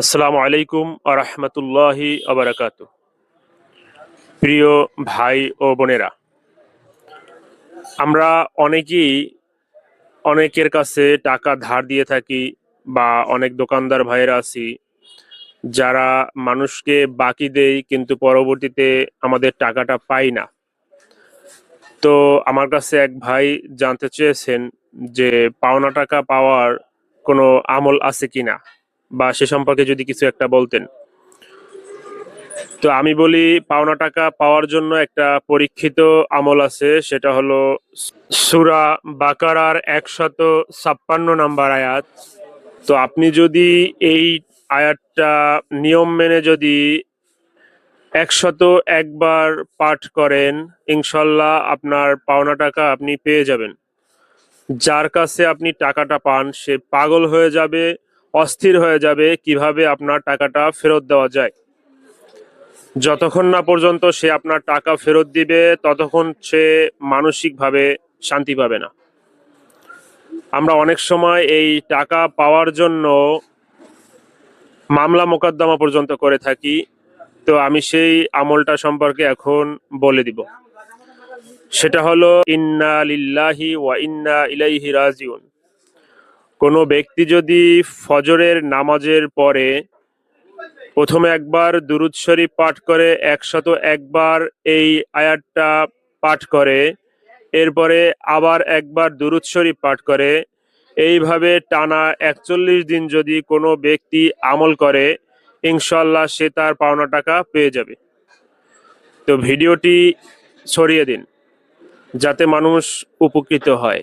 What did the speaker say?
আসসালামু আলাইকুম আরহামতুল্লাহি আবরাকাত প্রিয় ভাই ও বোনেরা, আমরা অনেকেই অনেকের কাছে টাকা ধার দিয়ে থাকি বা অনেক দোকানদার ভাইয়েরা আছি, যারা মানুষকে বাকি দেই কিন্তু পরবর্তীতে আমাদের টাকাটা পাই না। তো আমার কাছে এক ভাই জানতে চেয়েছেন যে পাওনা টাকা পাওয়ার কোনো আমল আছে কিনা। বা সে সম্পর্কে যদি কিছু একটা বলতেন। তো আমি বলি, পাওনা টাকা পাওয়ার জন্য একটা পরীক্ষিত আমল আছে, সেটা হলো সুরা বাকারার একশত ছাপ্পান্ন নাম্বার আয়াত। তো আপনি যদি এই আয়াতটা নিয়ম মেনে যদি একশত একবার পাঠ করেন, ইনশাল্লাহ আপনার পাওনা টাকা আপনি পেয়ে যাবেন। যার কাছে আপনি টাকাটা পান, সে পাগল হয়ে যাবে অস্থির হয়ে যাবে কীভাবে আপনার টাকাটা ফেরত দেওয়া যায়। যতক্ষণ না পর্যন্ত সে আপনার টাকা ফেরত দিবে, ততক্ষণ সে মানসিকভাবে শান্তি পাবে না। আমরা অনেক সময় এই টাকা পাওয়ার জন্য মামলা মোকদ্দমা পর্যন্ত করে থাকি, তো আমি সেই আমলটা সম্পর্কে এখন বলে দিব। সেটা হলো, ইন্না লিল্লাহি ওয়া ইন্না ইলাইহি রাজিউন। কোনো ব্যক্তি যদি ফজরের নামাজের পরে প্রথমে একবার দুরুদ শরীফ পাঠ করে একশত একবার এই আয়াতটা পাঠ করে, এরপরে আবার একবার দুরুদ শরীফ পাঠ করে, এইভাবে টানা একচল্লিশ দিন যদি কোনো ব্যক্তি আমল করে ইনশাল্লাহ সে তার পাওনা টাকা পেয়ে যাবে। তো ভিডিওটি ছড়িয়ে দিন, যাতে মানুষ উপকৃত হয়।